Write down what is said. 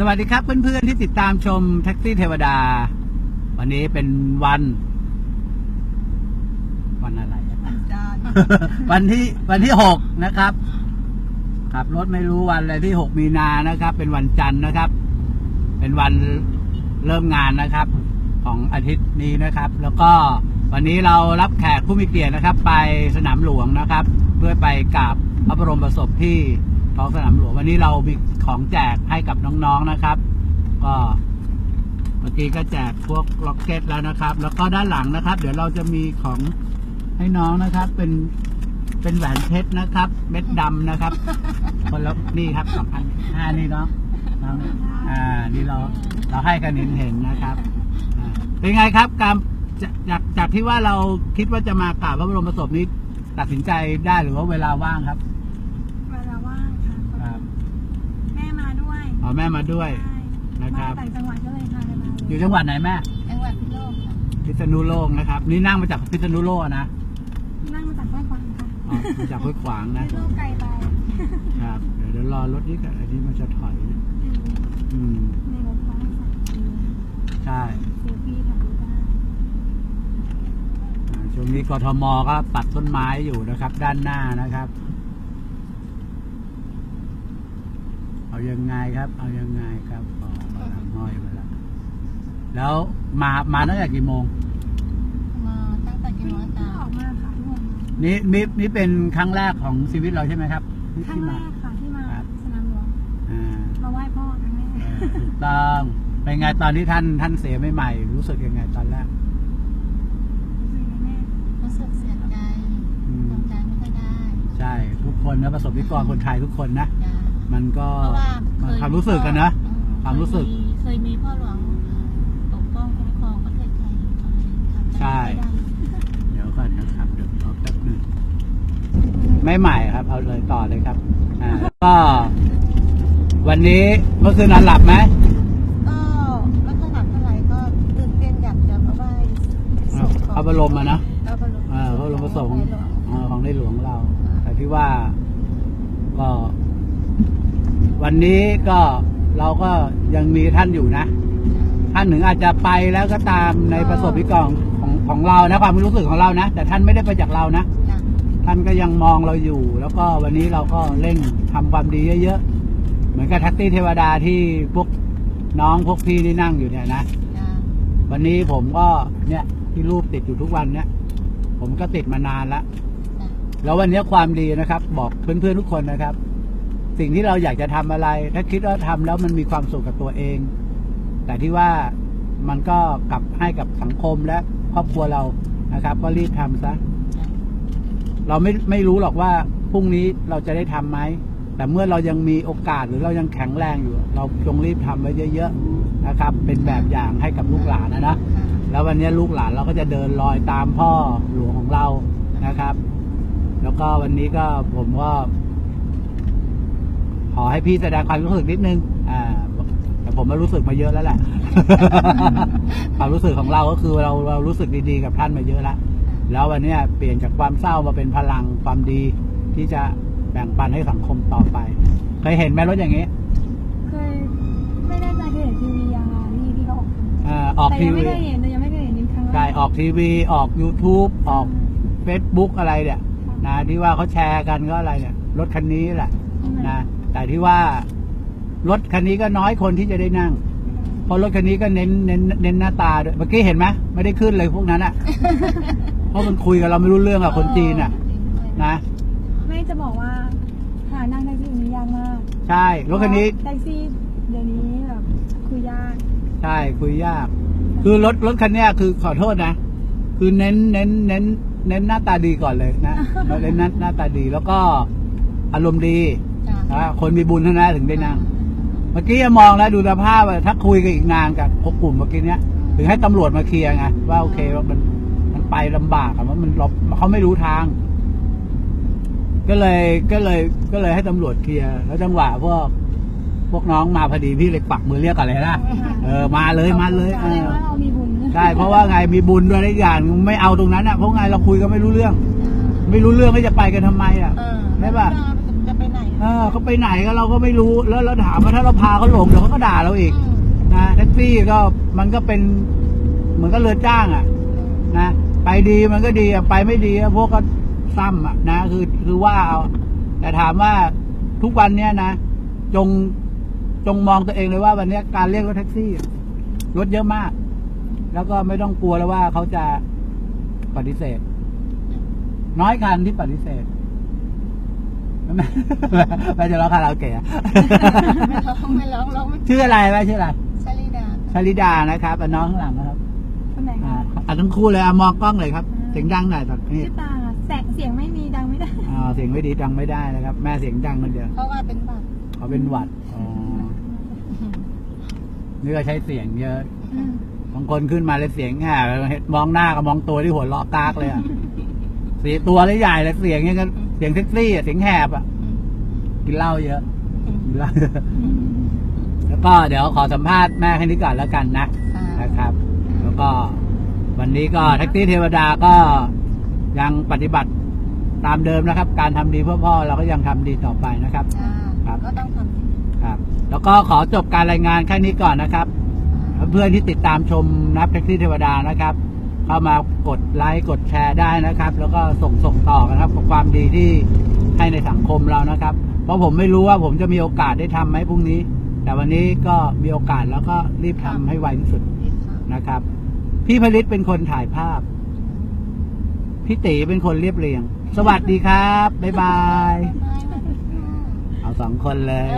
สวัสดีครับเพื่อนๆที่ติดตามชมแท็กซี่เทวดา วันนี้เป็นวัน วันอะไร วันที่วันที่หกนะครับ ขับรถไม่รู้วันอะไรที่หกมีนานะครับ เป็นวันจันทร์นะครับ เป็นวันเริ่มงานนะครับ ของอาทิตย์นี้นะครับ แล้วก็วันนี้เรารับแขกผู้มีเกียรตินะครับ ไปสนามหลวงนะครับ เพื่อไปกราบพระบรมศพที่ ท้องสนามหลวงวันนี้เรามีของแจกให้กับน้องๆนะครับ ก็เมื่อกี้ก็แจกพวกล็อกเก็ตแล้วนะครับ แล้วก็ด้านหลังนะครับ เดี๋ยวเราจะมีของให้น้องนะครับ เป็นเป็นแหวนเพชรนะครับ เม็ดดำนะครับ คนละนี่ครับสองพันห้านี่เนาะน้องอ่านี่เราเราให้กันเห็นเห็นนะครับเป็นไงครับการจากจากจากที่ว่าเราคิดว่าจะมากราบพระบรมศพนี้ตัดสินใจได้หรือว่าเวลาว่างครับ เวลาว่างค่ะ ครับ แม่มาด้วย อ๋อแม่มาด้วยใช่นะครับ มาต่างจังหวัดก็เลยพากันมาอเลยยู่จังหวัดไหนแม่ จังหวัดพิษณุโลกค่ะพิษณุโลกนะครับ นี่นั่งมาจากพิษณุโลกอะนะนั่งมาจากห้วยขวางค่ะอ๋อมาจากห้วยขวางนะไม่ต้องไกลไปครับเดี๋ยวเดี๋ยวรอรถนี้กับอันนี้มันจะถอย อืมในรถฟ้าใส่ทีใช่เซลฟี่ถ่ายรูปได้อ่าช่วงนี้กทมก็ตัดต้นไม้อยู่นะครับ ด้านหน้านะครับ เอายังไงครับ เอายังไงครับอ๋อมาทำห้อยมาแล้ว แล้วมามาตั้งแต่กี่โมง มาตั้งแต่กี่โมงเพิ่จ้างออกมาค่ะทุกคนนี่นี่นี่เป็นครั้งแรกของชีวิตเราใช่ไหมครับที่ครั้งที่แรมากค่ะที่มาครับสนามหลวงอ่ามาไหว้พ่อครั้งแรกเออถูกต้องเป็นไงตอนที่ท่านท่านเสียใหม่ๆรู้สึกยังไงตอนแรกรู้สึกยังไงแม่รู้สึกเสียใจอืมทำใจไม่ค่อยได้ใช่ ทุกคนนะประสบนิกรคนไทยทุกคนนะ จ้า มันก็เพราะว่ามันเคยความรู้สึกกันนะความรู้สึกเคยมีพ่อหลวงปกป้องคุ้มครองประเทศไทยทำใจใช่ไม่ได้เดี๋ยวก่อนนะครับเดี๋ยวรอแป๊บหนึงไม่ใหม่ครับ เอาเลยต่อเลยครับอ่าแล้วก็ วันนี้เมื่อคืนนอนหลับไหมก็ไม่ค่อยหนักเท่าไหร่ก็ตื่นเต้นอยากจะมาไหว้ศพของพระบรมอะนะพระบรมอ่าพระบรมศพของในหลวง อ่าของในหลวงเรา แต่ที่ว่าก็ วันนี้ก็เราก็ยังมีท่านอยู่นะ ท่านถึงอาจจะไปแล้วก็ตามในประสบนิกรของของเรานะความรู้สึกของเรานะ แต่ท่านไม่ได้ไปจากเรานะ ท่านก็ยังมองเราอยู่ แล้วก็วันนี้เราก็เร่งทำความดีเยอะๆ เหมือนกับแท็กซี่เทวดาที่พวกน้องพวกพี่ที่นั่งอยู่เนี่ยนะวันนี้ผมก็เนี่ยที่รูปติดอยู่ทุกวันเนี่ย ผมก็ติดมานานแล้วจ้ะแล้ววันนี้ความดีนะครับ บอกเพื่อนๆทุกคนนะครับ สิ่งที่เราอยากจะทำอะไร ถ้าคิดว่าทำแล้วมันมีความสุขกับตัวเอง แต่ที่ว่ามันก็กลับให้กับสังคมและครอบครัวเรานะครับ ก็รีบทำซะเราไม่ไม่รู้หรอกว่าพรุ่งนี้เราจะได้ทำไหมแต่เมื่อเรายังมีโอกาสหรือเรายังแข็งแรงอยู่ เราจงรีบทำไว้เยอะๆนะครับ เป็นแบบอย่างให้กับลูกหลานนะนะแล้ววันนี้ลูกหลานเราก็จะเดินรอยตามพ่อหลวงของเรานะครับ แล้วก็วันนี้ก็ผมก็ อให้พี่แสดงความรู้สึกนิดนึง อ่า แต่ผมมารู้สึกมาเยอะแล้วแหละ ความรู้สึกของเราก็คือเราเรารู้สึกดีๆกับท่านมาเยอะแล้วแล้ววันเนี้ยเปลี่ยนจากความเศร้ามาเป็นพลังความดี ที่จะแบ่งปันให้สังคมต่อไป เคยเห็นไหมรถอย่างนี้ เคยไม่แน่ใจเคยเห็นทีวียังไงที่ที่เขาออกอ่าออกแต่ทียังไม่วีเคยเห็นแต่ยังไม่เคยเห็นนี่ครั้งแรกใช่ออกทีวี ออก YouTube ออก Facebook อะไรเนี่ย นะที่ว่าเขาแชร์กันก็อะไรเนี่ยรถคันนี้แหละ นะ แต่ที่ว่ารถคันนี้ก็น้อยคนที่จะได้นั่ง เพราะรถคันนี้ก็เน้นเน้นเน้นหน้าตาด้วยเมื่อกี้เห็นไหมไม่ได้ขึ้นเลยพวกนั้นอะ เพราะมันคุยกับเราไม่รู้เรื่องกับคนจีนอะ นะ ไม่จะบอกว่าหานั่งแท็กซี่นี้ยากมากใช่รถคันนี้ แท็กซี่เดี๋ยวนี้แบบคุยยาก ใช่คุยยาก คือรถรถคันเนี้ยคือขอโทษนะ คือเน้นเน้นเน้น เน้นหน้าตาดีก่อนเลยนะเน้นหน้าหน้าตาดีแล้วก็ อารมณ์ดีจ้ะนะคนมีบุญเท่านั้นถึงได้นั่ง เมื่อกี้มองแล้วดูสภาพอะถ้าคุยกันอีกนานกับพวกกลุ่มเมื่อกี้เนี้ยถึงให้ตำรวจมาเคลียร์ไงว่าโอเคว่ามันมันไปลำบากอะว่ามันเราเขาไม่รู้ทาง ก็เลยก็เลยก็เลยให้ตำรวจเคลียร์แล้วจังหวะพวก พวกน้องมาพอดีพี่เลยปักมือเรียกกันเลยนะเออมาเลยมาเลยแสเอดงอ ว่าเรามีบุญใช่เพราะว่าไงมีบุญด้วยอีกอย่างไม่เอาตรงนั้นอะเพราะไงเราคุยกันไม่รู้เรื่อง ไม่รู้เรื่องก็จะไปกันทำไมอะ เออใช่ป่ะ จะไปไหนเออเขาไปไหนก็เราก็ไม่รู้แล้วเราถามว่าถ้าเราพาเขาหลงเดี๋ยวเขาก็ด่าเราอีกอืมนะแท็กซี่ก็มันก็เป็น เหมือนก็เรือจ้างอะ นะไปดีมันก็ดีอะไปไม่ดีอะพวกก็ซ้ำอะนะคือคือว่าเอาแต่ถามว่าทุกวันเนี้ยนะจงจงมองตัวเองเลยว่าวันเนี้ยการเรียกรถแท็กซี่รถเยอะมาก แล้วก็ไม่ต้องกลัวแล้วว่าเขาจะปฏิเสธ น้อยคันที่ปฏิเสธไม่ไม่จะร้องคาราโอเกะอะไม่ร้องไม่ร้องร้องไม่ชื่ออะไรไหมชื่ออะไรชลิดาชลิดานะครับอะน้องข้างหลังนะครับคนไหนอ่าคะอะทั้งคู่เลยอะมองกล้องเลยครับเสียงดังหน่อยตอนนี้ชื่อตาค่ะแสงเสียงไม่มีดังไม่ได้อ่าเสียงไม่ดีดังไม่ได้นะครับ แม่เสียงดังคนเดียวเพราะว่าเป็นบัตรเขาเป็นหวัดอ๋อนี่ก็ใช้เสียงเยอะอืมบางคนขึ้นมาเลยเสียงแหบมองหน้ากับมองตัวที่หัวเราะกากเลยอะ สีตัวเลยใหญ่เลยเสียงยังกันเสียงเซ็กซี่อะเสียงแหบอะกินเหล้าเยอะกินเหล้าเยอะแล้วก็เดี๋ยวขอสัมภาษณ์แม่แค่นี้ก่อนแล้วกันนะค่ะนะครับ แล้วก็วันนี้ก็แท็กซี่เทวดาก็ยังปฏิบัติตามเดิมนะครับ การทำดีเพื่อพ่อเราก็ยังทำดีต่อไปนะครับจ้าครับก็ต้องทำครับ แล้วก็ขอจบการรายงานแค่นี้ก่อนนะครับ เพื่อนที่ติดตามชมนับแท็กซี่เทวดานะครับ เข้ามากดไลค์กดแชร์ได้นะครับ แล้วก็ส่งส่งต่อนะครับความดีที่ให้ในสังคมเรานะครับ เพราะผมไม่รู้ว่าผมจะมีโอกาสได้ทำไหมพรุ่งนี้ แต่วันนี้ก็มีโอกาสแล้วก็รีบทำให้ไวที่สุดนะครับ พี่ผลิตเป็นคนถ่ายภาพ พี่ตีเป็นคนเรียบเรียง สวัสดีครับ บ๊ายบาย เอาสองคนเลย